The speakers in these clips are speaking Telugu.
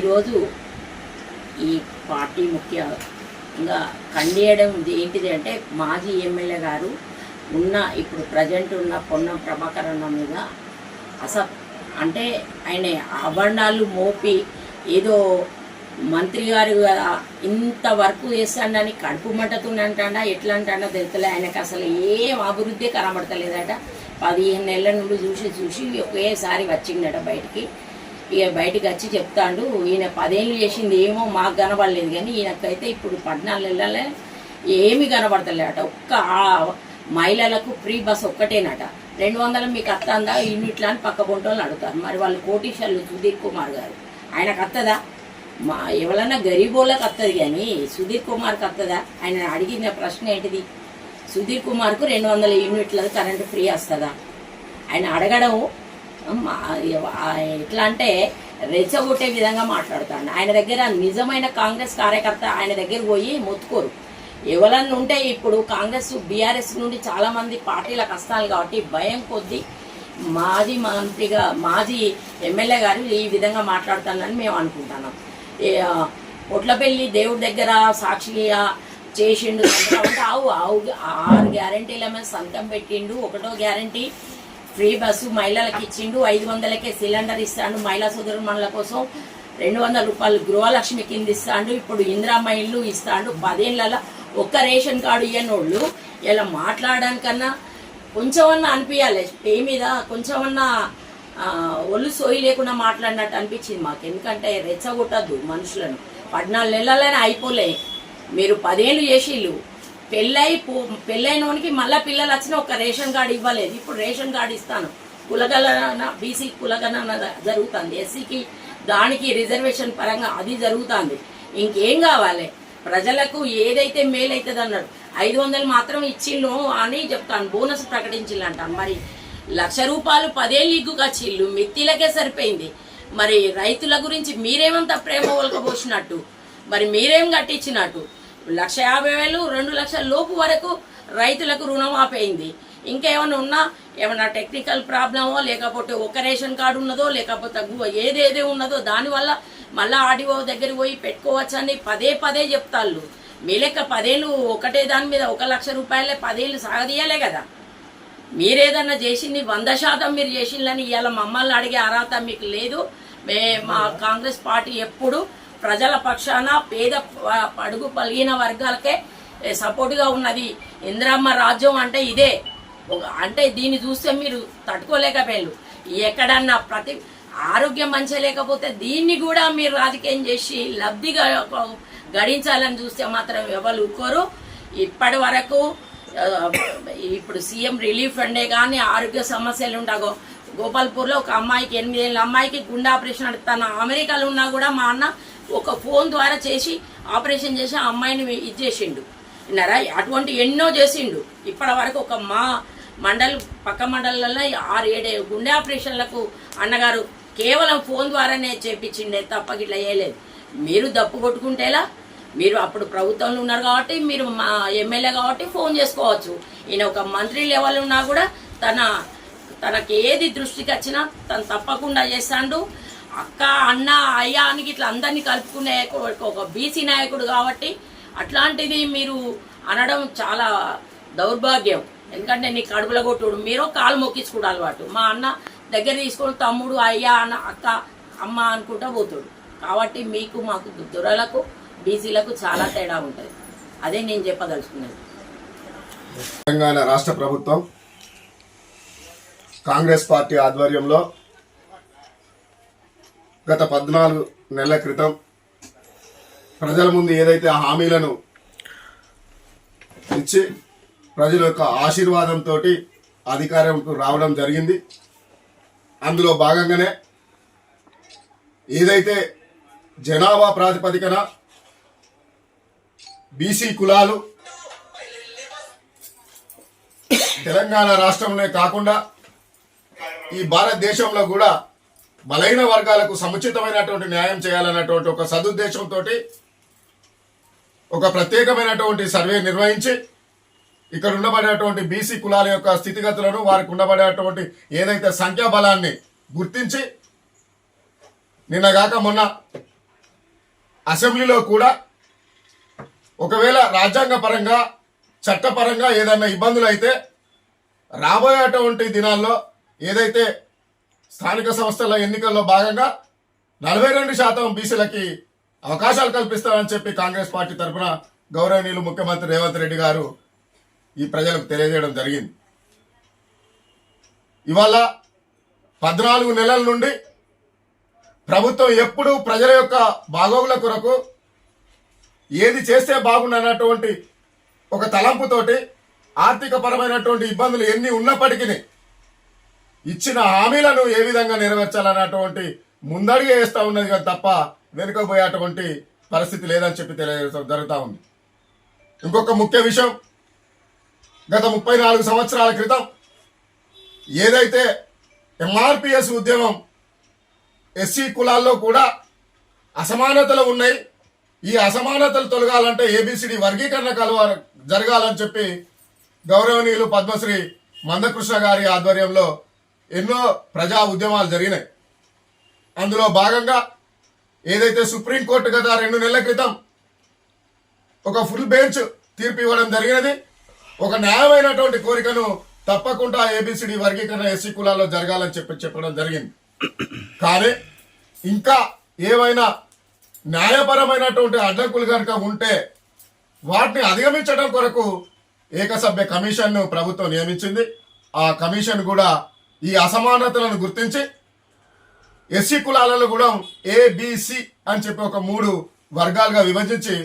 ఈరోజు ఈ పార్టీ ముఖ్యంగా ఖండేయడం ఏంటిది అంటే మాజీ ఎమ్మెల్యే గారు ఉన్న ఇప్పుడు ప్రజెంట్ ఉన్న పొన్నం ప్రభాకర్ అన్న మీద అస అంటే ఆయన అభండాలు మోపి ఏదో మంత్రి గారు కదా ఇంత వర్క్ చేస్తాడని కడుపు మంటతో అంటాడా? ఎట్లా అంటాడా తెలుతలే ఆయనకు అసలు ఏం అభివృద్ధి కనబడతలేదట. పదిహేను నెలల నుండి చూసి చూసి ఒకేసారి వచ్చిందట బయటికి. ఇక బయటకు వచ్చి చెప్తాడు ఈయన పదేళ్ళు చేసింది ఏమో మాకు కనబడలేదు. కానీ ఈయనకైతే ఇప్పుడు పద్నాలుగు ఏమి కనబడతలేట ఒక్క మహిళలకు ఫ్రీ బస్ ఒక్కటేనట. రెండు వందలు మీకు అత్తందా? ఇన్నిట్లా అని పక్క పొంటోళ్ళు అడుగుతారు. మరి వాళ్ళు కోటీశ్వర్లు సుధీర్ కుమార్ గారు. ఆయనకు అత్తదా? మా ఎవరన్నా గరీబోళ్ళకి వస్తుంది కానీ సుధీర్ కుమార్కి వస్తుందా ఆయన అడిగిన ప్రశ్న ఏంటిది? సుధీర్ కుమార్కు రెండు వందల యూనిట్ల కరెంటు ఫ్రీ వస్తుందా? ఆయన అడగడం ఎట్లా అంటే రెచ్చగొట్టే విధంగా మాట్లాడుతాడు. ఆయన దగ్గర నిజమైన కాంగ్రెస్ కార్యకర్త ఆయన దగ్గర పోయి మొత్తుకోరు. ఎవరన్నా ఉంటే ఇప్పుడు కాంగ్రెస్ బీఆర్ఎస్ నుండి చాలా మంది కష్టాలు కాబట్టి భయం కొద్దీ మాజీ మంత్రిగా మాజీ ఎమ్మెల్యే గారు ఈ విధంగా మాట్లాడుతానని మేము అనుకుంటున్నాం. పొట్లపల్లి దేవుడి దగ్గర సాక్షిగా చేసిండు అంటే ఆవు ఆవు ఆరు గ్యారంటీల మీద సంతకం పెట్టిండు. ఒకటో గ్యారంటీ ఫ్రీ బస్సు మహిళలకు ఇచ్చిండు. ఐదు వందలకే సిలిండర్ ఇస్తాడు. మహిళా సోదరుమణుల కోసం రెండు వందల రూపాయలు గృహలక్ష్మి కింద ఇస్తాడు. ఇప్పుడు ఇందిరామ్మ ఇల్లు ఇస్తాడు. పదేళ్ళ ఒక్క రేషన్ కార్డు ఇయ్యనోళ్ళు. ఇలా మాట్లాడడానికన్నా కొంచెమన్నా అనిపించాలి పే మీద కొంచెమన్నా ఒళ్ళు సోయి లేకుండా మాట్లాడినట్టు అనిపించింది మాకు. ఎందుకంటే రెచ్చగొట్టద్దు మనుషులను. పద్నాలుగు నెలలనే అయిపోలే. మీరు పదేళ్ళు చేసిళ్ళు. పెళ్ళై పెళ్ళైనోనికి మళ్ళీ పిల్లలు వచ్చిన ఒక రేషన్ కార్డు ఇవ్వలేదు. ఇప్పుడు రేషన్ కార్డు ఇస్తాను. కులగణన బీసీ కులగణన జరుగుతుంది. ఎస్సీకి దానికి రిజర్వేషన్ పరంగా అది జరుగుతుంది. ఇంకేం కావాలి? ప్రజలకు ఏదైతే మేలైతుంది అన్నాడు ఐదు వందలు మాత్రం ఇచ్చిళ్ళు అని చెప్తాను. బోనస్ ప్రకటించిల్లు అంటాను మరి లక్ష రూపాయలు పదేళ్ళు ఇగ్గుకొచ్చిళ్ళు మిత్తిలకే సరిపోయింది. మరి రైతుల గురించి మీరేమంత ప్రేమ ఒలకబోసినట్టు? మరి మీరేం కట్టించినట్టు? లక్ష యాభై వేలు రెండు లక్షల లోపు వరకు రైతులకు రుణమాఫీ ఇంకేమైనా ఉన్నా ఏమైనా టెక్నికల్ ప్రాబ్లమో లేకపోతే ఒక రేషన్ కార్డు ఉన్నదో లేకపోతే గు- ఉన్నదో దానివల్ల మళ్ళీ ఆడిఓ దగ్గర పోయి పెట్టుకోవచ్చని పదే పదే చెప్తాళ్ళు. మీ లెక్క పదేళ్ళు ఒకటే దాని మీద ఒక లక్ష రూపాయలే పదేళ్ళు సాగదీయలే కదా. మీరేదన్నా చేసింది వంద శాతం మీరు చేసిందని ఇవాళ మమ్మల్ని అడిగే అర్హత మీకు లేదు. మే మా కాంగ్రెస్ పార్టీ ఎప్పుడు ప్రజల పక్షాన పేద పడుగు పలిగిన వర్గాలకే సపోర్ట్గా సపోర్టుగా ఉన్నది. ఇందిరమ్మ రాజ్యం అంటే ఇదే. అంటే దీన్ని చూస్తే మీరు తట్టుకోలేకపోయారు. ఎక్కడన్నా ప్రతి ఆరోగ్యం మంచిగా లేకపోతే దీన్ని కూడా మీరు రాజకీయం చేసి లబ్ధిగా గడించాలని చూస్తే మాత్రం ఎవరు ఊరుకోరు. ఇప్పటి వరకు ఇప్పుడు సీఎం రిలీఫ్ ఫండే కానీ ఆరోగ్య సమస్యలు ఉండగో గోపాల్పూర్లో ఒక అమ్మాయికి ఎనిమిదేళ్ళ అమ్మాయికి గుండె ఆపరేషన్ అడుగుతాను తన అమెరికాలో ఉన్నా కూడా మా అన్న ఒక ఫోన్ ద్వారా చేసి ఆపరేషన్ చేసి ఆ అమ్మాయిని ఇది చేసిండు. విన్నారా? అటువంటి ఎన్నో చేసిండు. ఇప్పటి వరకు ఒక మా మండల్ పక్క మండలాల్లో ఆరు ఏడు గుండె ఆపరేషన్లకు అన్నగారు కేవలం ఫోన్ ద్వారానే చేపించిండే తప్ప ఇట్లా చేయలేదు. మీరు దప్పు కొట్టుకుంటేలా మీరు అప్పుడు ప్రభుత్వంలో ఉన్నారు కాబట్టి మీరు మా ఎమ్మెల్యే కాబట్టి ఫోన్ చేసుకోవచ్చు. ఈయన ఒక మంత్రి లెవెల్ ఉన్నా కూడా తన తనకి ఏది దృష్టికి వచ్చినా తను తప్పకుండా చేస్తాడు. అక్క అన్న అయ్యా అని ఇట్లా అందరినీ కలుపుకునే ఒక- బీసీ నాయకుడు కాబట్టి అట్లాంటిది మీరు అనడం చాలా దౌర్భాగ్యం. ఎందుకంటే నీ కడుపుల కొట్టుడు. మీరు కాలు మొక్కించుకోడు అలవాటు. మా అన్న దగ్గర తీసుకొని తమ్ముడు అయ్యా అన్న అక్క అమ్మ అనుకుంటా పోతుడు. కాబట్టి మీకు మాకు దొరలకు బీసీలకు చాలా తేడా ఉంటుంది. అదే నేను చెప్పదలుచుకున్నది. తెలంగాణ రాష్ట్ర ప్రభుత్వం కాంగ్రెస్ పార్టీ ఆధ్వర్యంలో గత పద్నాలుగు నెలల క్రితం ప్రజల ముందు ఏదైతే హామీలను ఇచ్చి ప్రజల యొక్క ఆశీర్వాదంతో అధికారంకు రావడం జరిగింది. అందులో భాగంగానే ఏదైతే జనాభా ప్రాతిపదికన బీసీ కులాలు తెలంగాణ రాష్ట్రంలో కాకుండా ఈ భారతదేశంలో కూడా బలైన వర్గాలకు సముచితమైనటువంటి న్యాయం చేయాలన్నటువంటి ఒక సదుద్దేశంతో ఒక ప్రత్యేకమైనటువంటి సర్వే నిర్వహించి ఇక్కడ ఉండబడేటువంటి బీసీ కులాల యొక్క స్థితిగతులను వారికి ఉండబడేటువంటి ఏదైతే సంఖ్యాబలాన్ని గుర్తించి నిన్నగాక మొన్న అసెంబ్లీలో కూడా ఒకవేళ రాజ్యాంగ పరంగా చట్టపరంగా ఏదైనా ఇబ్బందులు అయితే రాబోయేటువంటి దినాల్లో ఏదైతే స్థానిక సంస్థల ఎన్నికల్లో భాగంగా నలభై రెండు శాతం బీసీలకి అవకాశాలు కల్పిస్తారని చెప్పి కాంగ్రెస్ పార్టీ తరఫున గౌరవనీయులు ముఖ్యమంత్రి రేవంత్ రెడ్డి గారు ఈ ప్రజలకు తెలియజేయడం జరిగింది. ఇవాళ పద్నాలుగు నెలల నుండి ప్రభుత్వం ఎప్పుడు ప్రజల యొక్క బాగోగుల కొరకు ఏది చేస్తే బాగుండనటువంటి ఒక తలంపుతోటి ఆర్థిక పరమైనటువంటి ఇబ్బందులు ఎన్ని ఉన్నప్పటికీ ఇచ్చిన హామీలను ఏ విధంగా నెరవేర్చాలన్నటువంటి ముందడుగు వేస్తూ ఉన్నది కదా తప్ప వెనుకపోయేటువంటి పరిస్థితి లేదని చెప్పి తెలియజేయడం జరుగుతూ ఉంది. ఇంకొక ముఖ్య విషయం గత ముప్పై నాలుగు సంవత్సరాల క్రితం ఏదైతే ఎంఆర్పిఎస్ ఉద్యమం ఎస్సీ కులాల్లో కూడా అసమానతలు ఉన్నాయి ఈ అసమానతలు తొలగాలంటే ఏబిసిడి వర్గీకరణ కలవ జరగాలని చెప్పి గౌరవనీయులు పద్మశ్రీ మందకృష్ణ గారి ఆధ్వర్యంలో ఎన్నో ప్రజా ఉద్యమాలు జరిగినాయి. అందులో భాగంగా ఏదైతే సుప్రీంకోర్టు గత రెండు నెలల క్రితం ఒక ఫుల్ బెంచ్ తీర్పు ఇవ్వడం జరిగినది ఒక న్యాయమైనటువంటి కోరికను తప్పకుండా ఏబిసిడి వర్గీకరణ ఎస్సీ కులాల్లో జరగాలని చెప్పి చెప్పడం జరిగింది. కానీ ఇంకా ఏమైనా న్యాయపరమైనటువంటి అడ్డంకులు కనుక ఉంటే వాటిని అధిగమించడం కొరకు ఏకసభ్య కమిషన్ను ప్రభుత్వం నియమించింది. ఆ కమిషన్ కూడా ఈ అసమానతలను గుర్తించి ఎస్సీ కులాలలో కూడా ఏబిసి అని చెప్పి ఒక మూడు వర్గాలుగా విభజించి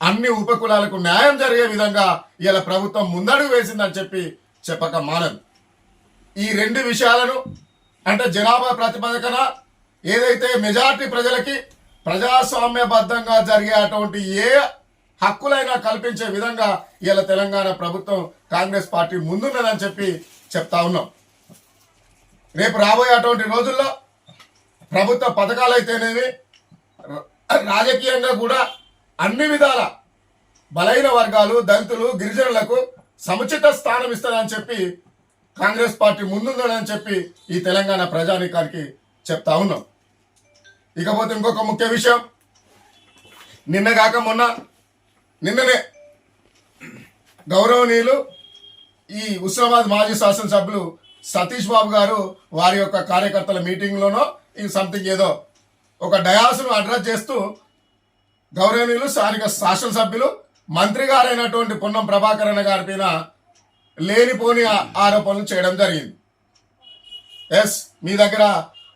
అన్ని ఉప కులాలకు న్యాయం జరిగే విధంగా ఇలా ప్రభుత్వం ముందడుగు వేసిందని చెప్పి చెప్పక మానదు ఈ రెండు విషయాలను అంటే జనాభా ప్రతిపాదకన ఏదైతే మెజార్టీ ప్రజలకి ప్రజాస్వామ్యబద్ధంగా జరిగే అటువంటి ఏ హక్కులైనా కల్పించే విధంగా ఇలా తెలంగాణ ప్రభుత్వం కాంగ్రెస్ పార్టీ ముందున్నదని చెప్పి చెప్తా ఉన్నాం. రేపు రాబోయే అటువంటి రోజుల్లో ప్రభుత్వ పథకాలు అయితేనేవి రాజకీయంగా కూడా అన్ని విధాల బలైన వర్గాలు దళితులు గిరిజనులకు సముచిత స్థానం ఇస్తారని చెప్పి కాంగ్రెస్ పార్టీ ముందుందని చెప్పి ఈ తెలంగాణ ప్రజానీకానికి చెప్తా ఉన్నాం. ఇకపోతే ఇంకొక ముఖ్య విషయం. నిన్న కాక మొన్న నిన్ననే గౌరవనీయులు ఈ హుస్నాబాద్ మాజీ శాసనసభ్యులు సతీష్ బాబు గారు వారి యొక్క కార్యకర్తల మీటింగ్లోనో ఈ సంథింగ్ ఏదో ఒక డయాస్ను అడ్రస్ చేస్తూ గౌరవనీయులు స్థానిక శాసనసభ్యులు మంత్రి గారైనటువంటి పొన్నం ప్రభాకరణ గారి పైన లేనిపోని ఆరోపణలు చేయడం జరిగింది. ఎస్ మీ దగ్గర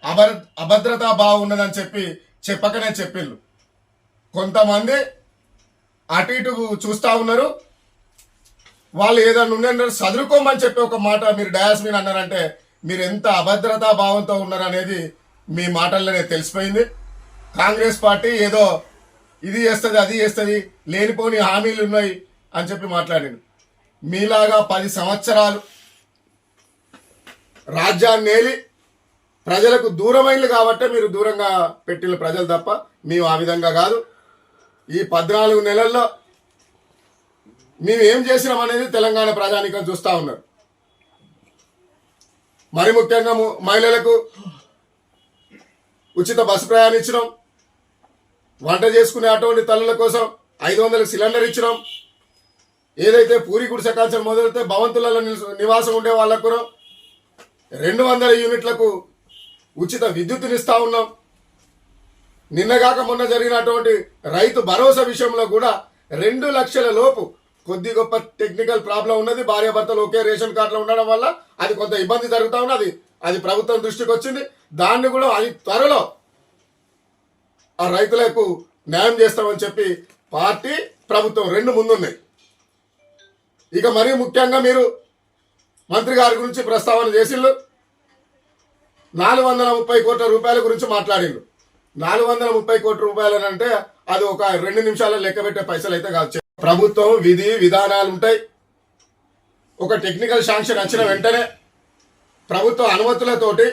అభర్ అభద్రతా భావం ఉన్నదని చెప్పి చెప్పకనే చెప్పిండ్రు. కొంతమంది అటు ఇటు చూస్తా ఉన్నారు. వాళ్ళు ఏదైనా ఉండే చదువుకోమని చెప్పి ఒక మాట మీరు డయాస్ మీద అన్నారంటే మీరు ఎంత అభద్రతా భావంతో ఉన్నారనేది మీ మాటల్లోనే తెలిసిపోయింది. కాంగ్రెస్ పార్టీ ఏదో ఇది చేస్తుంది అది చేస్తుంది లేనిపోని హామీలు ఉన్నాయి అని చెప్పి మాట్లాడింది మీలాగా పది సంవత్సరాలు రాజ్యాన్ని ఏలి ప్రజలకు దూరమైంది కాబట్టే మీరు దూరంగా పెట్టిన ప్రజలు తప్ప మేము ఆ విధంగా కాదు. ఈ పద్నాలుగు నెలల్లో మేము ఏం చేసినాం అనేది తెలంగాణ ప్రజానికం చూస్తూ ఉన్నారు. మరి ముఖ్యంగా మహిళలకు ఉచిత బస్సు ప్రయాణం ఇచ్చినాం. వంట చేసుకునే అటువంటి తల్లుల కోసం ఐదు వందల సిలిండర్ ఇచ్చినాం. ఏదైతే పూరి గుడిసె కాల్చడం మొదలైతే భవంతులలో నివాసం ఉండే వాళ్ళకు కూడా రెండు వందల యూనిట్లకు ఉచిత విద్యుత్తునిస్తూ ఉన్నాం. నిన్నగాక మొన్న జరిగినటువంటి రైతు భరోసా విషయంలో కూడా రెండు లక్షల లోపు కొద్ది గొప్ప టెక్నికల్ ప్రాబ్లం ఉన్నది. భార్యాభర్తలు ఒకే రేషన్ కార్డులో ఉండడం వల్ల అది కొంత ఇబ్బంది జరుగుతూ ఉన్నది. అది ప్రభుత్వం దృష్టికి వచ్చింది. దాన్ని కూడా అది త్వరలో ఆ రైతులకు న్యాయం చేస్తామని చెప్పి పార్టీ ప్రభుత్వం రెండు ముందున్నాయి. ఇక మరీ ముఖ్యంగా మీరు మంత్రి గారి గురించి ప్రస్తావన చేసిండ్రు. నాలుగు వందల ముప్పై కోట్ల రూపాయల గురించి మాట్లాడిండ్రు. నాలుగు వందల ముప్పై కోట్ల రూపాయలు అంటే అది ఒక రెండు నిమిషాల్లో లెక్క పెట్టే పైసలు అయితే కాదు ప్రభుత్వం విధి విధానాలు ఉంటాయి. ఒక టెక్నికల్ శాంక్షన్ వచ్చిన వెంటనే ప్రభుత్వ అనుమతులతోటి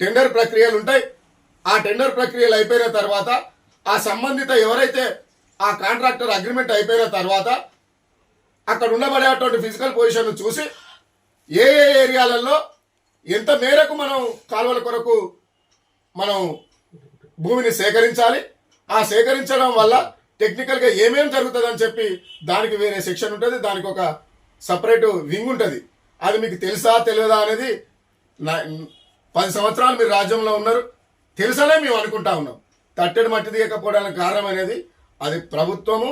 టెండర్ ప్రక్రియలు ఉంటాయి. ఆ టెండర్ ప్రక్రియలు అయిపోయిన తర్వాత ఆ సంబంధిత ఎవరైతే ఆ కాంట్రాక్టర్ అగ్రిమెంట్ అయిపోయిన తర్వాత అక్కడ ఉండబడేటువంటి ఫిజికల్ పొజిషన్ చూసి ఏ ఏ ఏరియాలలో ఎంత మేరకు మనం కాలువల కొరకు మనం భూమిని సేకరించాలి ఆ సేకరించడం వల్ల టెక్నికల్గా ఏమేం జరుగుతుందని చెప్పి దానికి వేరే సెక్షన్ ఉంటుంది దానికి ఒక సపరేట్ వింగ్ ఉంటుంది. అది మీకు తెలుసా తెలియదా అనేది పది సంవత్సరాలు మీరు రాజ్యంలో ఉన్నారు తెలుసనే మేము అనుకుంటా ఉన్నాం. తట్టెడు మట్టి తీయకపోవడానికి కారణం అనేది అది ప్రభుత్వము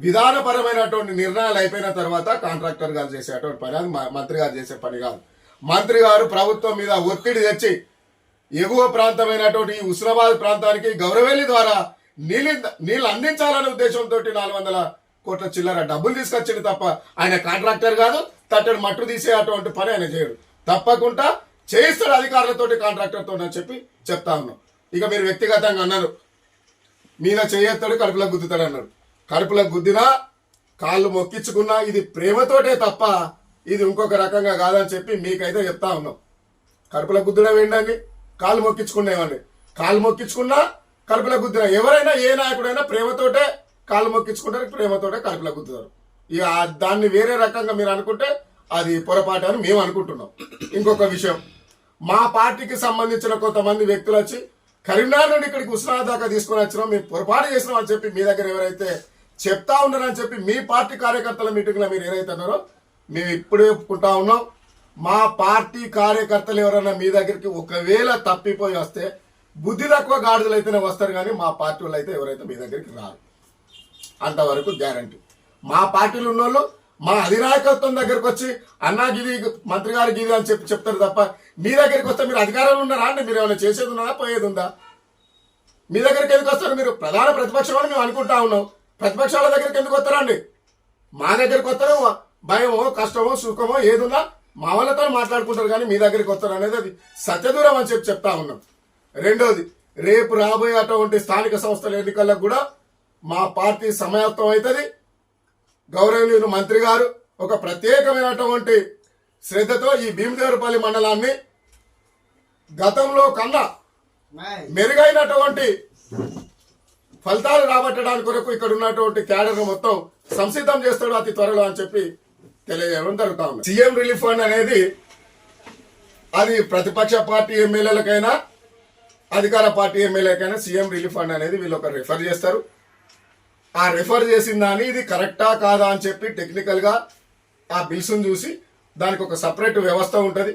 విధానపరమైనటువంటి నిర్ణయాలు అయిపోయిన తర్వాత కాంట్రాక్టర్ గారు చేసేటువంటి పని అది మ- మంత్రి గారు చేసే పని కాదు. మంత్రి గారు ప్రభుత్వం మీద ఒత్తిడి తెచ్చి ఎగువ ప్రాంతమైనటువంటి ఈ ఉస్నాబాద్ ప్రాంతానికి గౌరవేలి ద్వారా నీళ్ళు నీళ్ళు అందించాలనే ఉద్దేశంతో నాలుగు వందల కోట్ల చిల్లర డబ్బులు తీసుకొచ్చింది తప్ప ఆయన కాంట్రాక్టర్ కాదు తట్టడు మట్టు తీసే అటువంటి పని ఆయన చేయడు. తప్పకుండా చేయిస్తాడు అధికారులతోటి కాంట్రాక్టర్తో అని చెప్పి చెప్తా ఉన్నాం. ఇక మీరు వ్యక్తిగతంగా అన్నారు. మీద చేయెత్తాడు కడుపులో గుద్దుతాడు అన్నారు కడుపులో గుద్దినా కాళ్ళు మొక్కించుకున్నా ఇది ప్రేమతోటే తప్ప ఇది ఇంకొక రకంగా కాదని చెప్పి మీకైతే చెప్తా ఉన్నాం. కడుపులో గుద్దడం ఏంటండి కాళ్ళు మొక్కించుకునేవండి కాళ్ళు మొక్కించుకున్నా కలుపుల గుద్దిన ఎవరైనా ఏ నాయకుడైనా ప్రేమతోటే కాళ్ళు మొక్కించుకుంటారు ప్రేమతోటే కలుపుల గుద్దుతారు. ఇక దాన్ని వేరే రకంగా మీరు అనుకుంటే అది పొరపాటు అని మేము అనుకుంటున్నాం. ఇంకొక విషయం మా పార్టీకి సంబంధించిన కొంతమంది వ్యక్తులు వచ్చి కరీంనగర్ నుండి ఇక్కడికి ఉస్మానాబాద్ దాకా తీసుకొని వచ్చినాం మేము పొరపాటు చేసినాం అని చెప్పి మీ దగ్గర ఎవరైతే చెప్తా ఉన్నారని చెప్పి మీ పార్టీ కార్యకర్తల మీటింగ్లో మీరు ఏదైతే అన్నారో మేము ఇప్పుడే ఒప్పుకుంటా ఉన్నాం. మా పార్టీ కార్యకర్తలు ఎవరైనా మీ దగ్గరికి ఒకవేళ తప్పిపోయి వస్తే బుద్ధి తక్కువ గాడిదలు అయితేనే వస్తారు కానీ మా పార్టీ వాళ్ళు అయితే ఎవరైతే మీ దగ్గరికి రారు. అంతవరకు గ్యారంటీ. మా పార్టీలు ఉన్నోళ్ళు మా అధినాయకత్వం దగ్గరకు వచ్చి అన్నా గిది మంత్రి గారు గిది అని చెప్పి చెప్తారు తప్ప మీ దగ్గరికి వస్తే మీరు అధికారంలో ఉన్నారా అండి మీరు ఏమైనా చేసేది ఉన్నారా పోయేది ఉందా? మీ దగ్గరికి ఎందుకు వస్తారు? మీరు ప్రధాన ప్రతిపక్షం అని మేము అనుకుంటా ఉన్నాం. ప్రతిపక్షాల దగ్గరికి ఎందుకు వస్తారండి? మా దగ్గరికి వస్తారు భయమో కష్టమో సుఖమో ఏదున్నా మా వాళ్ళతో మాట్లాడుకుంటారు కానీ మీ దగ్గరికి వస్తారు అనేది అది సత్యదూరం అని చెప్పి చెప్తా ఉన్నాం. రెండోది రేపు రాబోయే అటువంటి స్థానిక సంస్థల ఎన్నికలకు కూడా మా పార్టీ సమాయత్తం అవుతుంది. గౌరవనీయులు మంత్రి గారు ఒక ప్రత్యేకమైనటువంటి శ్రద్ధతో ఈ భీమదేవరపల్లి మండలాన్ని గతంలో కన్నా మెరుగైనటువంటి ఫలితాలు రాబట్టడానికి కొరకు ఇక్కడ ఉన్నటువంటి క్యాడర్ మొత్తం సంసిద్ధం చేస్తాడు అతి త్వరలో అని చెప్పి తెలియజేయడం జరుగుతా ఉంది. సీఎం రిలీఫ్ ఫండ్ అనేది అది ప్రతిపక్ష పార్టీ ఎమ్మెల్యేలకైనా అధికార పార్టీ ఎమ్మెల్యేకైనా సీఎం రిలీఫ్ ఫండ్ అనేది వీళ్ళు ఒక రిఫర్ చేస్తారు. ఆ రిఫర్ చేసిన దాన్ని ఇది కరెక్టా కాదా అని చెప్పి టెక్నికల్గా ఆ బిల్స్ను చూసి దానికి ఒక సపరేట్ వ్యవస్థ ఉంటుంది.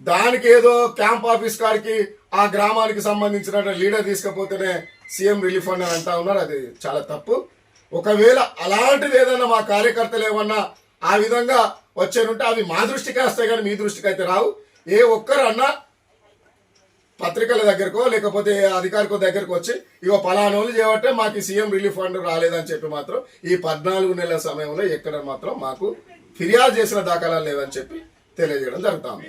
దానికి ఏదో క్యాంప్ ఆఫీస్ కాడికి ఆ గ్రామానికి సంబంధించిన లీడర్ తీసుకపోతేనే సీఎం రిలీఫ్ ఫండ్ అని అంటా ఉన్నారు. అది చాలా తప్పు. ఒకవేళ అలాంటిది ఏదైనా మా కార్యకర్తలు ఏమన్నా ఆ విధంగా వచ్చారంటే అవి మా దృష్టికి వస్తాయి కానీ మీ దృష్టికి అయితే రావు. ఏ ఒక్కరు అన్నా పత్రికల దగ్గరకో లేకపోతే అధికారికో దగ్గరకు వచ్చి ఇగో పలానోళ్ళు చేయబట్టే మాకు ఈ సీఎం రిలీఫ్ ఫండ్ రాలేదని చెప్పి మాత్రం ఈ పద్నాలుగు నెలల సమయంలో ఎక్కడ మాత్రం మాకు ఫిర్యాదు చేసిన దాఖలాలు లేవని చెప్పి తెలియజేయడం జరుగుతుంది